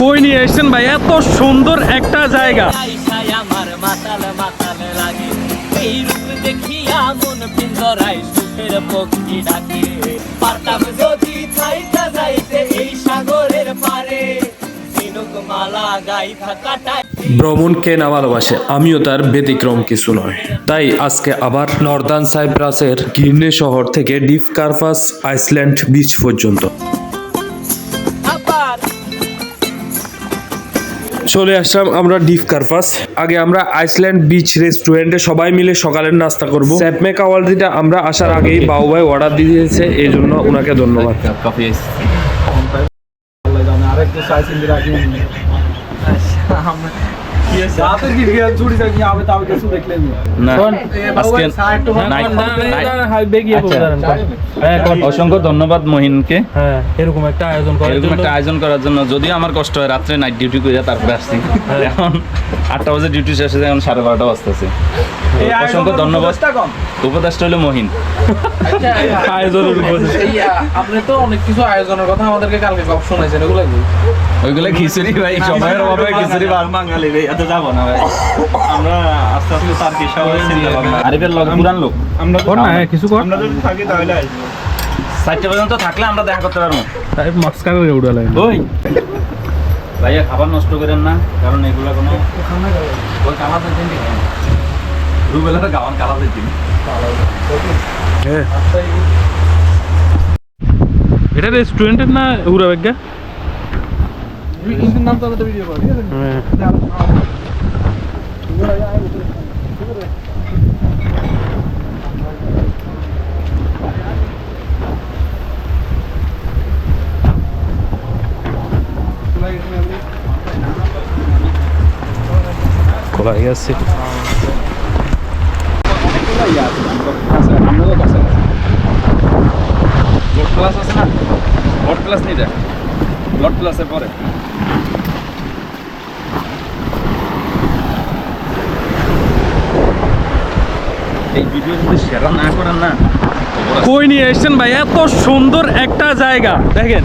কই নিয়ে এসেছেন ভাই? এত সুন্দর একটা জায়গা। আইসায় আমার মাতাল মাতাল লাগে। এই রূপ দেখিয়া মন পিঞ্জরায় সুখের পক্ষী ডাকে। পারতাম যদি ছাইটা যাইতে এই সাগরের পারে। ঝিনুক মালা গাইথা কাটায়। ভ্রমণকে না ভালোবাসে আমিও তার ব্যতিক্রম কিছু নয়। তাই আজকে আবার নর্দার্ন সাইপ্রাসের গির্নে শহর থেকে ডিফ কার্পাস আইসল্যান্ড বিচ পর্যন্ত। চলে আসলাম আমরা ডিফ কার্পাস। আগে আমরা আইসল্যান্ড বিচ রেস্টুরেন্টে সবাই মিলে সকালের নাস্তা করব। স্যাপমে কাওয়ালিটা আমরা আসার আগেই বাউ ভাই অর্ডার দিয়ে দিয়েছে, এই জন্য ওনাকে ধন্যবাদ। আরেকটু অসংখ্য ধন্যবাদ মহিনকে হ্যাঁ এরকম একটা আয়োজন করার এরকম জন্য। যদি আয়োজন করার জন্য। যদিও আমার কষ্ট হয় রাত্রে নাইট ডিউটি করে তারপরে আসছি। এখন আটটা বাজে ডিউটি শেষ হয়েছে এখন সাড়ে বারোটা বাজতেছে। অসংখ্য ধন্যবাদ। কম। উপদেশটা হলো মহিন। আয়োজনের আপনি তো অনেক কিছু আয়োজনের কথা আমাদেরকে কালকে গপ শোনাইছেন এগুলো কি? ওইগুলো খিচুড়ি ভাই সময়ের অভাবে খিচুড়ি বাঙালি রে এত যাব না ভাই। আমরা আস্তে আস্তে তার কি সবাই চিন্তা ভাবনা আরিফের লগ পুরান লোক। আমরা কর না হ্যাঁ, কিছু কর। আমরা যদি থাকি তাহলে আসব। চারটে পর্যন্ত থাকলে আমরা দেখা করতে পারব। তাই মাস্কার করে উড়ালাই ওই। ভাইয়া খাবার নষ্ট করেন না কারণ এগুলো কোনো ওই দিন গাওয়ান দিন এটা রেস্টুরেন্টের না উড়া ব্যাগা নাম তো ভিডিও ব্লড প্লাস আছে। না? প্লাসের পরে এই ভিডিও যদি শেয়ার না করেন না কই নিয়ে এসেছেন ভাই? এত সুন্দর একটা জায়গা। দেখেন।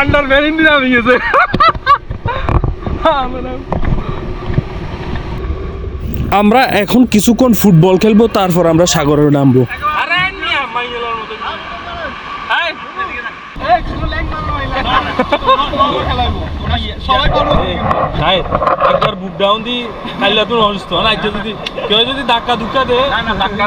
আন্ডার ভ্যারিন দিয়ে আমি গেছে। আমরা এখন কিছুক্ষণ ফুটবল খেলব তারপর আমরা সাগরে নামবো। হাই একবার বুক ডাউন দি খাইলে তো অসুস্থ। না যদি কেউ যদি ধাক্কা ধুক্কা দে ধাক্কা ধাক্কা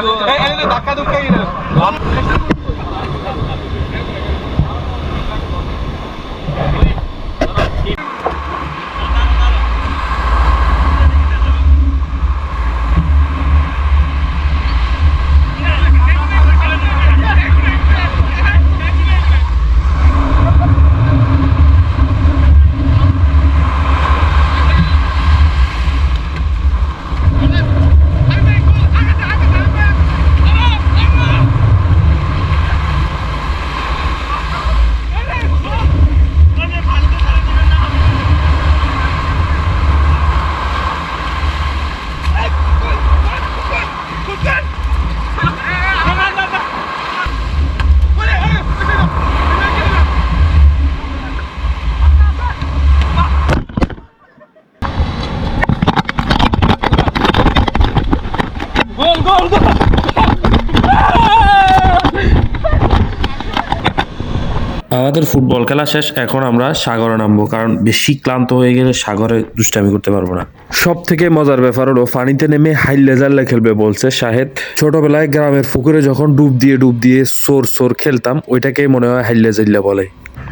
আমাদের ফুটবল খেলা শেষ এখন আমরা সাগরে নামবো কারণ বেশি ক্লান্ত হয়ে গেলে সাগরে দুষ্টামি করতে পারব না। সব থেকে মজার ব্যাপার হলো পানিতে নেমে হাই লেজারলে খেলবে বলছে শাহেদ। ছোটবেলায় গ্রামের পুকুরে যখন ডুব দিয়ে ডুব দিয়ে সোর সোর খেলতাম ওইটাকেই মনে হয় হাই লেজারলে বলে।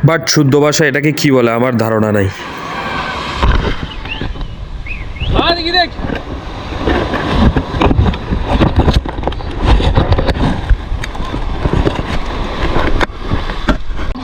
বাট শুদ্ধ ভাষা এটাকে কি বলে আমার ধারণা নাই দেখি দেখ হ্যাঁ দেন কোন যাইল্লা দুই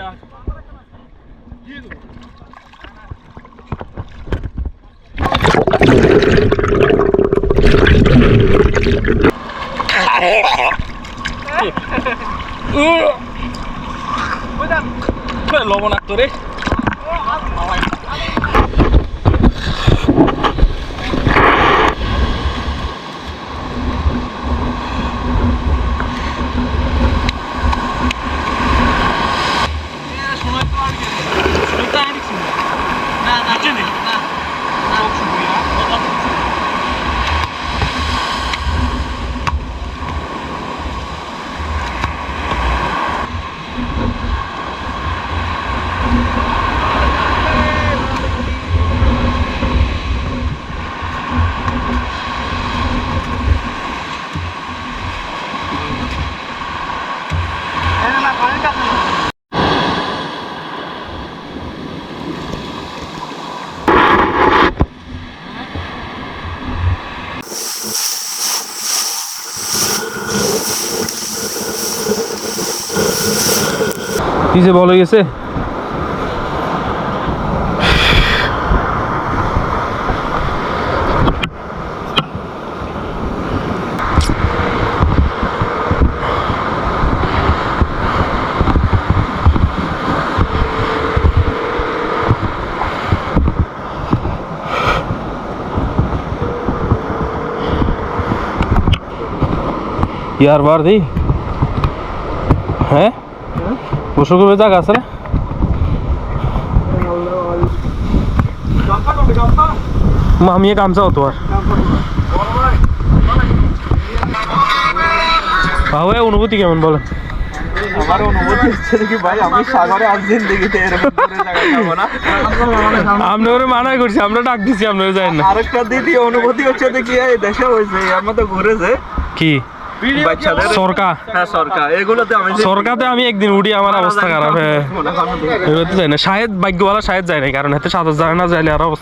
অন তাতে গাছ এই আ- লবণাক্ত রে কি যে বলে গেছে ইয়ার বার দিই হ্যাঁ? গোসল করবে জায়গা আছে না? মামিয়ে গামছা হতো আর। বাবা অনুভূতি কেমন বলে? আমার অনুভূতি হচ্ছে কি ভাই আমি সাগরে আজ জিন্দেগিতে এরকম যাব না আমরা ওরে মানাই করছি আমরা ডাক দিছি আপনারা যাই না। আরেকটা দ্বিতীয় অনুভূতি হচ্ছে কি এই দেশে হয়েছে আমার তো ঘুরেছে কি? বাচ্চাদের সরকার। হ্যাঁ সরকার। এগুলোতে আমি যে- আমি একদিন উঠি আমার অবস্থা খারাপ হ্যাঁ। এবার তো যাই না। শাহেদ ভাগ্যওয়ালা শাহেদ যায় না কারণ এতে সাঁতার জানে না যাইলে আর অবস্থা